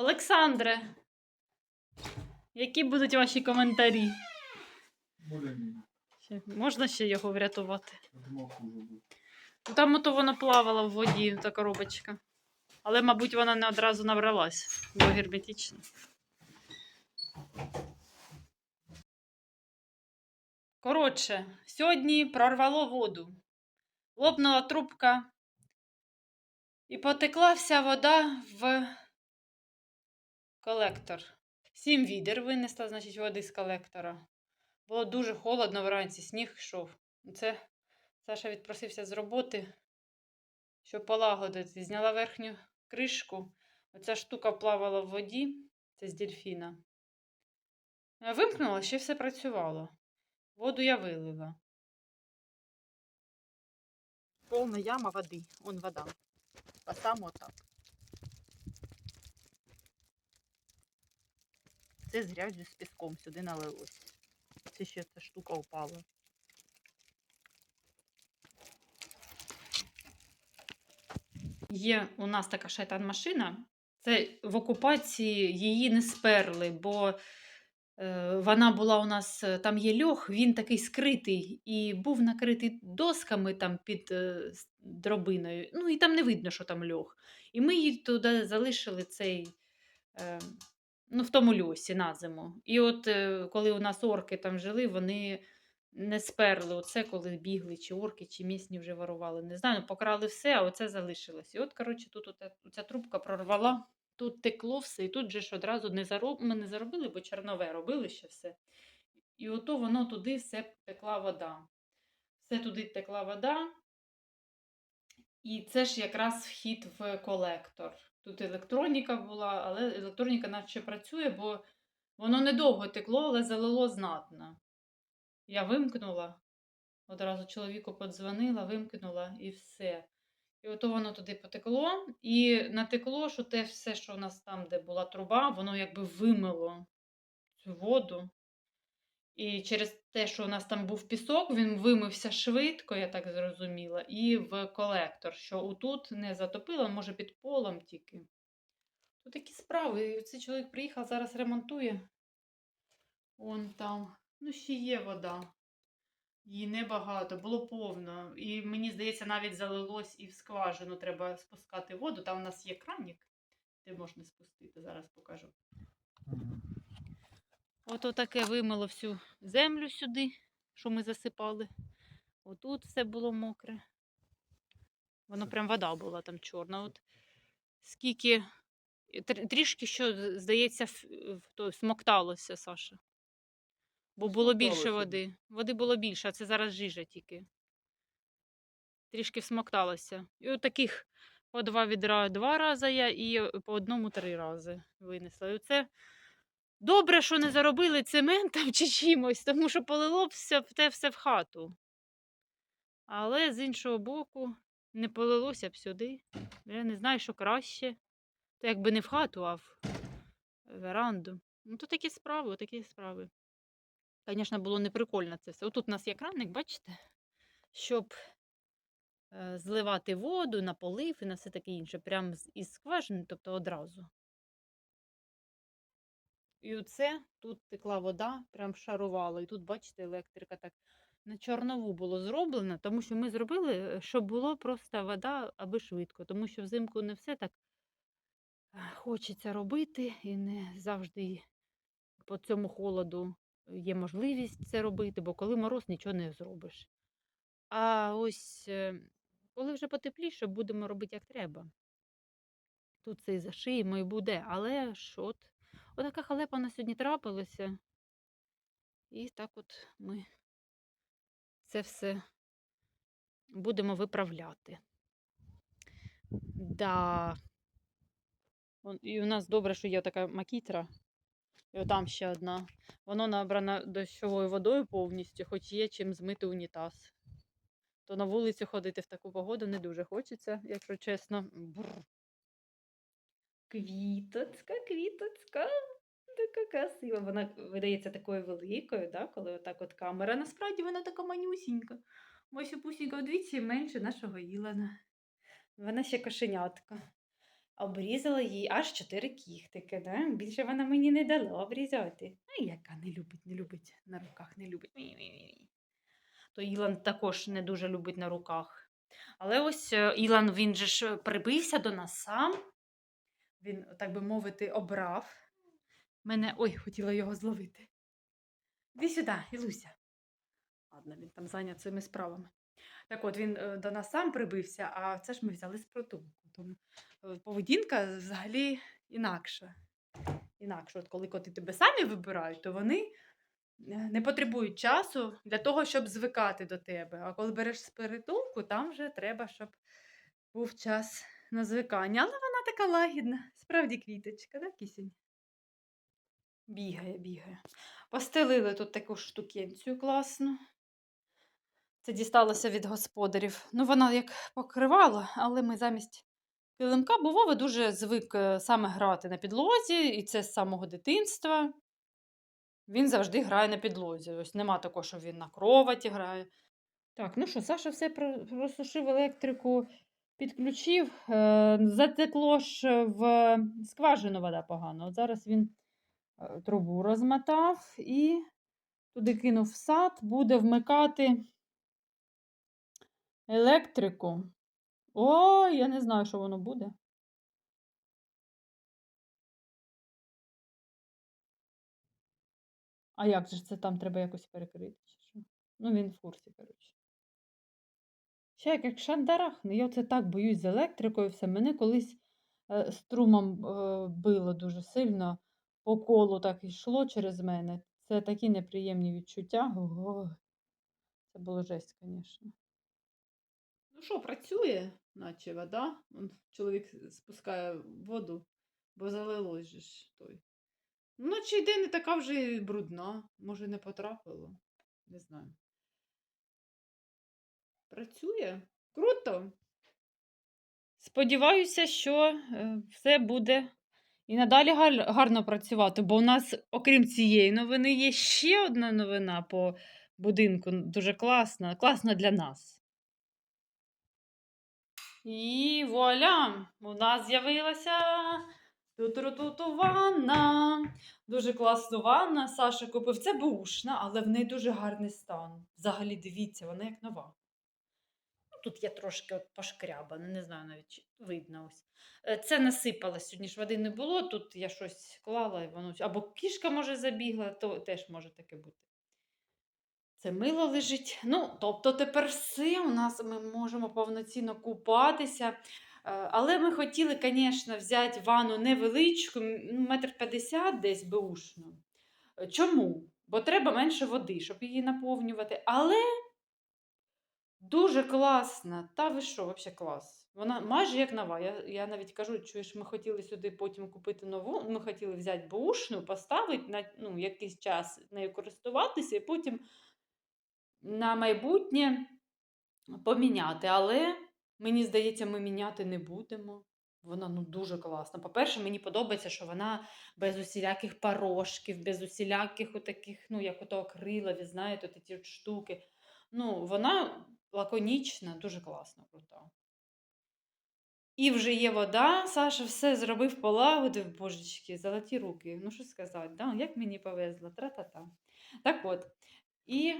Олександре, які будуть ваші коментарі? Ще- Можна ще його врятувати? Ну, Там ото воно плавало в воді, та коробочка. Але, мабуть, вона не одразу набралась, бо герметична. Коротше, сьогодні прорвало воду. Лопнула трубка і потекла вся вода в колектор. Сім відер винесла, значить, води з колектора. Було дуже холодно вранці, сніг йшов. Це Саша відпросився з роботи, щоб полагодити. Зняла верхню кришку. Оця штука плавала в воді, це з дельфіна. Вимкнула, ще все працювало. Воду я вилила. Повна яма води. Вон вода. А саме отак. Це з грязю з піском сюди налилось. Це ще ця штука упала. Є у нас така шайтан-машина. Це в окупації її не сперли, бо е, вона була у нас, е, там є льох, він такий скритий і був накритий досками там під е, дробиною. Ну і там не видно, що там льох. І ми її туди залишили цей, е, ну, в тому льосі на зиму. І от е, коли у нас орки там жили, вони не сперли оце, коли бігли, чи орки, чи місні вже ворували. Не знаю, покрали все, а оце залишилось. І от, коротше, тут оте- ця трубка прорвала, тут текло все, і тут же ж одразу не зароб... ми не заробили, бо чернове робили ще все. І ото воно туди все текла вода. Все туди текла вода. І це ж якраз вхід в колектор. Тут електроніка була, але електроніка наче працює, бо воно недовго текло, але залило знатно. Я вимкнула, одразу чоловіку подзвонила, вимкнула і все. І ото воно туди потекло, і натекло, що те все, що у нас там, де була труба, воно якби вимило цю воду. І через те, що у нас там був пісок, він вимився швидко, я так зрозуміла, і в колектор, що отут не затопило, може під полом тільки. Тут такі справи. Цей чоловік приїхав, зараз ремонтує. Вон там. Ну, ще є вода. Її небагато, було повно. І мені здається, навіть залилось і в скважину треба спускати воду. Там у нас є кранік, де можна спустити, зараз покажу. Ото таке вимило всю землю сюди, що ми засипали. Отут все було мокре. Воно прям вода була там чорна. От скільки трішки що, здається, то, смокталося, Саша. Бо було більше води. Води було більше, а це зараз жижа тільки. Трішки всмокталося. І от таких по два відра два рази я і по одному три рази винесла. І це добре, що не заробили цементом чи чимось, тому що полило б все, те все в хату. Але з іншого боку, не полилося б сюди. Я не знаю, що краще. То якби не в хату, а в веранду. Ну, то такі справи, такі справи. Звісно, було неприкольно це все. Отут у нас є краник, бачите? Щоб е, зливати воду на полив і на все таке інше, прямо із скважини, тобто одразу. І оце тут текла вода, прям шарувала. І тут, бачите, електрика так на чорнову було зроблено, тому що ми зробили, е, щоб було просто вода, аби швидко. Тому що взимку не все так е, хочеться робити, і не завжди по цьому холоду є можливість це робити, бо коли мороз нічого не зробиш. А ось е, коли вже потепліше, будемо робити як треба. Тут це і зашиємо, і буде. Але ж от, отака халепа на сьогодні трапилася. І так от ми це все будемо виправляти. Да. І у нас добре, що є така макітра. І отам ще одна. Воно набрано дощовою водою повністю, хоч є чим змити унітаз. То на вулицю ходити в таку погоду не дуже хочеться, якщо чесно. Бррр. Квіточка, квіточка. Така красива. Вона видається такою великою, да? коли отак от камера. Насправді вона така манюсінька. Ось пусінька вдвічі менше нашого Ілана. Вона ще кошенятка. Обрізала їй аж чотири кіхтики. Да? Більше вона мені не дала обрізати. А яка не любить, не любить на руках, не любить. То Ілан також не дуже любить на руках. Але ось е, Ілан він же ж прибився до нас сам. Він, так би мовити, обрав. Мене. Ой, хотіла його зловити. Іди сюди, Ілуся. Ладно, він там зайнят своїми справами. Так от він е, до нас сам прибився, а це ж ми взяли з притулку. Тому е, поведінка взагалі інакша. Інакше, от коли коти тебе самі вибирають, то вони е, не потребують часу для того, щоб звикати до тебе. А коли береш з притулку, там вже треба, щоб був час на звикання. Але вона така лагідна, справді квіточка, да, кисень? Бігає, бігає. Постелили тут таку штукенцію класну. Це дісталося від господарів. Ну, вона як покривала, але ми замість килимка, бо Вова дуже звик е, саме грати на підлозі, і це з самого дитинства. Він завжди грає на підлозі. Ось нема такого, що він на кроваті грає. Так, ну що, Саша все просушив електрику, підключив. Е, затекло ж в скважину вода погано. От зараз він е, трубу розмотав і туди кинув в сад, буде вмикати електрику. Ой, я не знаю, що воно буде. А як же це там треба якось перекрити? Ну, він в курсі, коротше. Ще як, як шандарахне. Я оце так боюсь з електрикою. Все. Мене колись е, струмом е, било дуже сильно, по колу так йшло через мене. Це такі неприємні відчуття. Ого. Це було жесть, звісно. Ну що, працює, наче вода. Он, чоловік спускає воду, бо залилось ж той. Ну, чи йде не така вже брудна. Може, не потрапило. Не знаю. Працює. Круто. Сподіваюся, що е, все буде і надалі гарно працювати, бо у нас, окрім цієї новини, є ще одна новина по будинку. Дуже класна, класна для нас. І вуаля! У нас з'явилася ту-ту-ту-ту ванна. Дуже класна ванна. Саша купив. Це бушна, але в неї дуже гарний стан. Взагалі, дивіться, вона як нова. Тут я трошки от пошкрябана, не знаю навіть чи видно ось. Е, Це насипалось, сьогодні ж води не було. Тут я щось клала, і воно. Або кішка може забігла, то теж може таке бути. Це мило лежить. Ну, тобто тепер все у нас ми можемо повноцінно купатися. Е, Але ми хотіли, звісно, взяти ванну невеличку, ну, метр п'ятдесят десь беушну. Е, Чому? Бо треба менше води, щоб її наповнювати. Але дуже класна. Та ви що, взагалі клас. Вона майже як нова. Я, я навіть кажу, чуєш, ми хотіли сюди потім купити нову. Ми хотіли взяти бушну, поставити на ну, якийсь час нею користуватися, і потім на майбутнє поміняти. Але мені здається, ми міняти не будемо. Вона ну дуже класна. По-перше, мені подобається, що вона без усіляких порошків, без усіляких отаких, ну, як ото акрилові, знаєте, от от штуки. Ну, вона лаконічна, дуже класна, крута. І вже є вода, Саша все зробив, полагодив, божечки, золоті руки. Ну, що сказати, да? як мені повезло, тра-та-та. Так от, і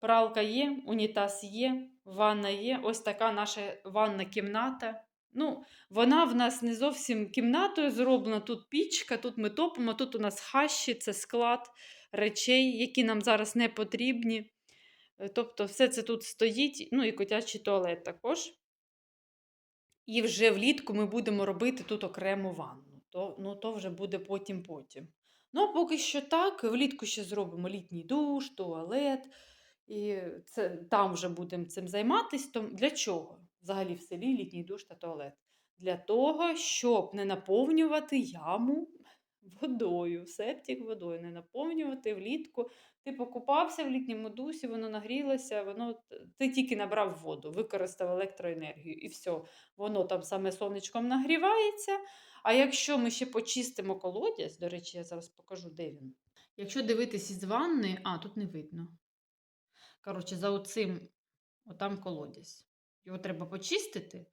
пралка є, унітаз є, ванна є. Ось така наша ванна кімната. Ну, вона в нас не зовсім кімнатою зроблена. Тут пічка, тут ми топимо, тут у нас хащі, це склад речей, які нам зараз не потрібні. Е, Тобто, все це тут стоїть, ну і котячий туалет також. І вже влітку ми будемо робити тут окрему ванну. То, ну, то вже буде потім-потім. Ну, поки що так, влітку ще зробимо літній душ, туалет. І це, там вже будемо цим займатися. То для чого? Взагалі в селі літній душ та туалет. Для того, щоб не наповнювати яму водою, септик водою, не наповнювати влітку. Ти покупався в літньому дусі, воно нагрілося, воно ти тільки набрав воду, використав електроенергію і все. Воно там саме сонечком нагрівається. А якщо ми ще почистимо колодязь, до речі, я зараз покажу, де він. Якщо дивитись із ванни, а тут не видно. Коротше, за оцим, отам колодязь. Його треба почистити.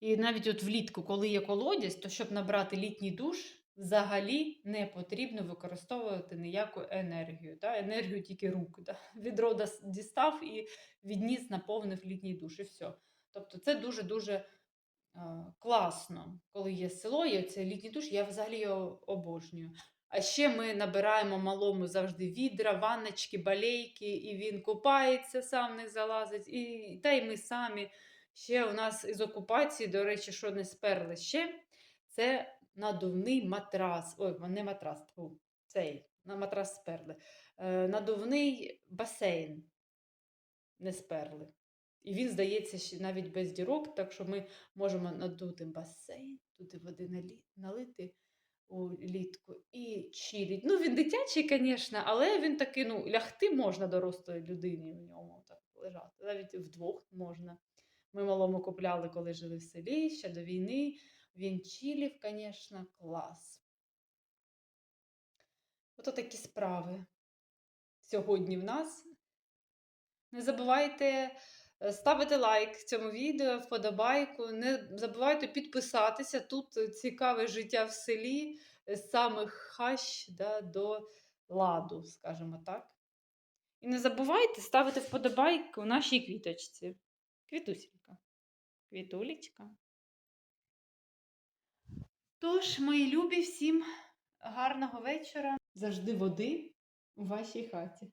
І навіть от влітку, коли є колодязь, то щоб набрати літній душ, взагалі не потрібно використовувати ніяку енергію. Да? Енергію тільки рук. Да? Відро дістав і відніс, наповнив літній душ, і все. Тобто це дуже-дуже е, класно, коли є село, є цей літній душ, я взагалі його обожнюю. А ще ми набираємо малому завжди відра, ванночки, балейки, і він купається, сам не залазить, і та й ми самі. Ще у нас із окупації, до речі, що не сперли ще, це надувний матрас. Ой, не матрас, тьфу, цей, на матрас сперли. Е, надувний басейн не сперли. І він, здається, ще навіть без дірок, так що ми можемо надути басейн, туди води налити у літку і чилить. Ну, він дитячий, звісно, але він такий, ну, лягти можна дорослої людині в ньому так лежати. Навіть вдвох можна. Ми малому купляли, коли жили в селі, ще до війни. Він чилів, звісно, клас. Ото такі справи сьогодні в нас. Не забувайте е, ставити лайк цьому відео, вподобайку. Не забувайте підписатися. Тут цікаве життя в селі з самих хащ да, до ладу, скажімо так. І не забувайте ставити вподобайку нашій квіточці. Квітусілька. Квітулечка. Тож, мої любі, всім гарного вечора. Завжди води у вашій хаті.